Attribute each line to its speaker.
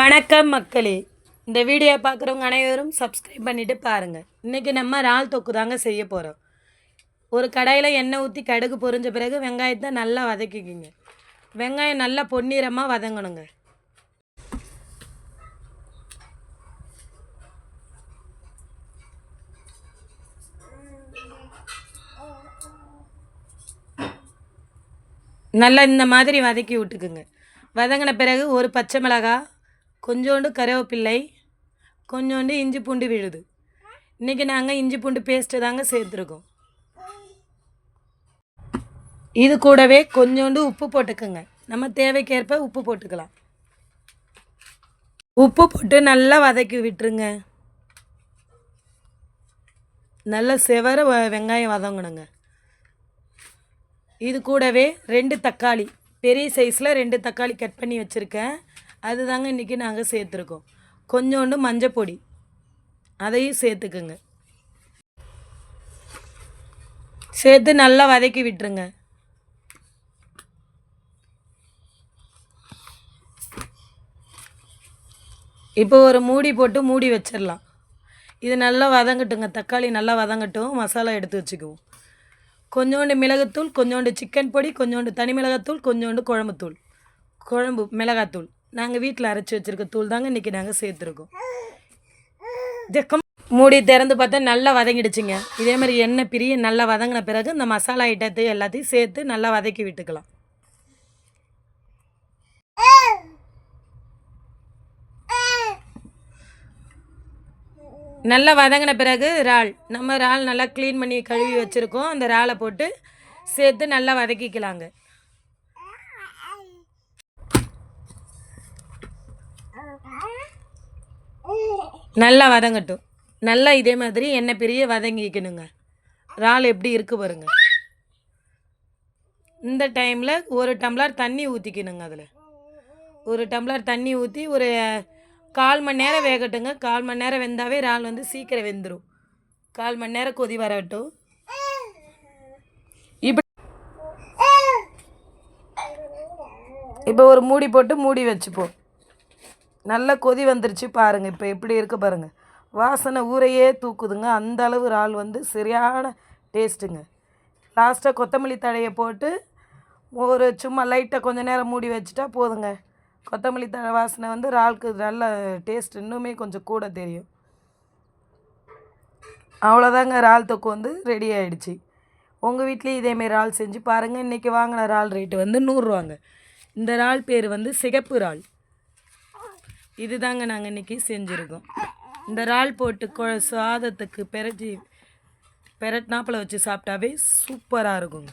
Speaker 1: வணக்கம் மக்களே. இந்த வீடியோ பார்க்குறவங்க அனைவரும் சப்ஸ்கிரைப் பண்ணிவிட்டு பாருங்கள் இன்றைக்கி நம்ம இறால் தொக்கு தாங்க செய்ய போகிறோம் ஒரு கடையில் எண்ணெய் ஊற்றி கடுகு பொரிஞ்ச பிறகு வெங்காயத்தை நல்லா வதக்கிக்கிங்க. வெங்காயம் நல்லா பொன்னிறமாக வதங்கணுங்க. நல்லா இந்த மாதிரி வதக்கி விட்டுக்குங்க. வதங்கின பிறகு ஒரு பச்சை மிளகாய் கொஞ்சோண்டு கருவேப்பிள்ளை கொஞ்சோண்டு இஞ்சி பூண்டு விழுது. இன்றைக்கி நாங்கள் இஞ்சி பூண்டு பேஸ்ட்டு தாங்க சேர்த்துருக்கோம். இது கூடவே கொஞ்சோண்டு உப்பு போட்டுக்கோங்க. நம்ம தேவைக்கேற்ப உப்பு போட்டுக்கலாம். உப்பு போட்டு நல்லா வதக்கி விட்டுருங்க. நல்லா செவர வ- வெங்காயம் வதங்கணுங்க. இது கூடவே ரெண்டு தக்காளி பெரிய சைஸில் ரெண்டு தக்காளி கட் பண்ணி வச்சுருக்கேன். அதுதாங்க இன்றைக்கி நாங்கள் சேர்த்துருக்கோம். கொஞ்சோண்டு மஞ்சப்பொடி. அதையும் சேர்த்துக்குங்க. சேர்த்து நல்லா வதக்கி விட்டுருங்க. இப்போ ஒரு மூடி போட்டு மூடி வச்சிடலாம் இது நல்லா வதங்கட்டுங்க. தக்காளி நல்லா வதங்கட்டும். மசாலா எடுத்து வச்சுக்குவோம். கொஞ்சோண்டு மிளகுத்தூள் கொஞ்சோண்டு சிக்கன் பொடி கொஞ்சோண்டு தனி மிளகாத்தூள் கொஞ்சோண்டு குழம்புத்தூள். குழம்பு மிளகாத்தூள். நாங்கள் வீட்டில் அரைச்சி வச்சுருக்க தூள் தாங்க இன்றைக்கி நாங்கள் சேர்த்துருக்கோம். ஜக்கம் மூடி திறந்து பார்த்தா நல்லா வதங்கிடுச்சுங்க. இதே மாதிரி எண்ணெய் பிரிய நல்லா வதங்கின பிறகு இந்த மசாலா ஐட்டத்தையும் எல்லாத்தையும் சேர்த்து நல்லா வதக்கி விட்டுக்கலாம். நல்லா வதங்கின பிறகு இறால். நம்ம இறால் நல்லா க்ளீன் பண்ணி கழுவி வச்சுருக்கோம். அந்த இறாலை போட்டு சேர்த்து நல்லா வதக்கிக்கலாங்க. நல்லா வதங்கட்டும். நல்லா இதே மாதிரி எண்ணெய் பெரிய வதங்கிக்கணுங்க. இறால் எப்படி இருக்கு பாருங்க. இந்த டைமில் ஒரு டம்ளர் தண்ணி ஊற்றிக்கணுங்க அதில். ஒரு டம்ளர் தண்ணி ஊற்றி ஒரு கால் மணி நேரம் வேகட்டுங்க. கால் மணி நேரம் வெந்தாவே இறால் வந்து சீக்கிரம் வெந்துடும் கால் மணி நேரம் கொதி வரட்டும். இப்போ இப்போ ஒரு மூடி போட்டு மூடி வச்சுப்போம். நல்லா கொதி வந்துருச்சு பாருங்கள் இப்போ எப்படி இருக்கு பாருங்கள் வாசனை ஊரையே தூக்குதுங்க. அந்த அளவு இறால் வந்து சரியான டேஸ்ட்டுங்க. லாஸ்ட்டாக கொத்தமல்லி தழையை போட்டு ஒரு சும்மா லைட்டாக கொஞ்ச நேரம் மூடி வச்சுட்டா போதுங்க. கொத்தமல்லி தழை வாசனை வந்து இறாலுக்கு நல்ல டேஸ்ட் இன்னுமே கொஞ்சம் கூட தெரியும். அவ்வளோதாங்க இறால் தொக்கு வந்து ரெடி ஆகிடுச்சி உங்கள் வீட்லேயும் இதேமாரி இறால் செஞ்சு பாருங்கள் இன்றைக்கி வாங்கின இறால் ரேட்டு வந்து நூறுரூவாங்க இந்த இறால் பேர் வந்து சிகப்பு இறால். இதுதாங்க நாங்கள் இன்றைக்கி செஞ்சுருக்கோம். இந்த இறால் போட்டு கொ சாதத்துக்கு பெரட்டி பெரட்னாப்பில் வச்சு சாப்பிட்டாவே சூப்பராக இருக்குங்க.